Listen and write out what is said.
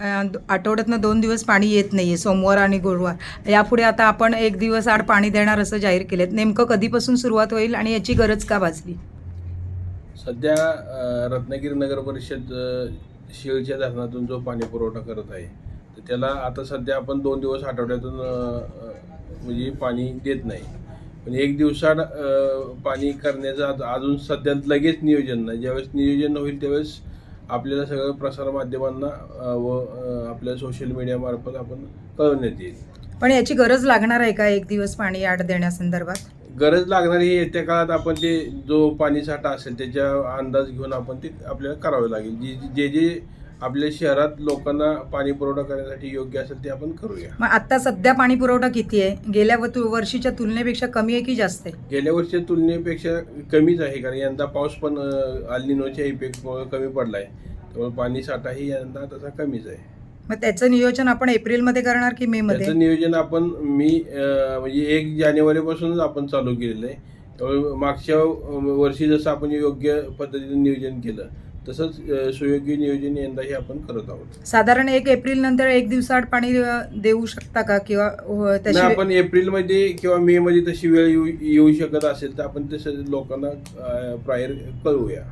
आठवड्यातनं दोन दिवस पाणी येत नाही आहे सोमवार आणि गुरुवार. यापुढे आता आपण एक दिवस आड पाणी देणार असं जाहीर केलेत नेमकं कधीपासून सुरुवात होईल आणि याची गरज का भासली? सध्या रत्नागिरी नगर परिषद शिळच्या धरणातून जो पाणी पुरवठा करत आहे तर त्याला आता सध्या आपण दोन दिवस आठवड्यातून म्हणजे पाणी देत नाही. पण एक दिवसाड पाणी करण्याचं अजून सध्या लगेच नियोजन नाही. ज्यावेळेस नियोजन होईल त्यावेळेस आपल्याला सगळं प्रसारमाध्यमांना व आपल्या सोशल मीडियामार्फत आपण कळवण्यात येईल. पण याची गरज लागणार आहे का एक दिवस पाणी आड देण्यासंदर्भात? गरज लागणारी ही येत्या काळात आपण ते जो पाणी साठा असेल त्याच्या अंदाज घेऊन आपण ते आपल्याला करावे लागेल. जी जे जे आपल्या शहरात लोकांना पाणी पुरवठा करण्यासाठी योग्य असेल ते आपण करूया. मग आता सध्या पाणी पुरवठा किती आहे? गेल्या व तु- वर्षीच्या तुलनेपेक्षा कमी आहे की जास्त आहे? गेल्या वर्षी तुलनेपेक्षा कमीच आहे कारण यंदा पाऊस पण अल्निनोच्या इफेक्टमुळे कमी पडला आहे त्यामुळे पाणी साठाही यंदा तसा कमीच आहे. मग त्याचं नियोजन आपण एप्रिलमध्ये करणार की मे मध्ये त्याचं नियोजन आपण मी अं, म्हणजे एक जानेवारीपासूनच आपण चालू केलेलं आहे. त्यामुळे मागच्या अं, वर्षी जसं आपण योग्य पद्धतीने नियोजन केलं तसंच सुयोग्य नियोजन यंदाही आपण करत आहोत. साधारण एक एप्रिल नंतर एक दिवसाआड पाणी देऊ शकता का? किंवा नाही, तशी आपण एप्रिलमध्ये किंवा मे मध्ये तशी वेळ येऊ येऊ शकत असेल तर आपण तसं लोकांना प्रायर कळवूया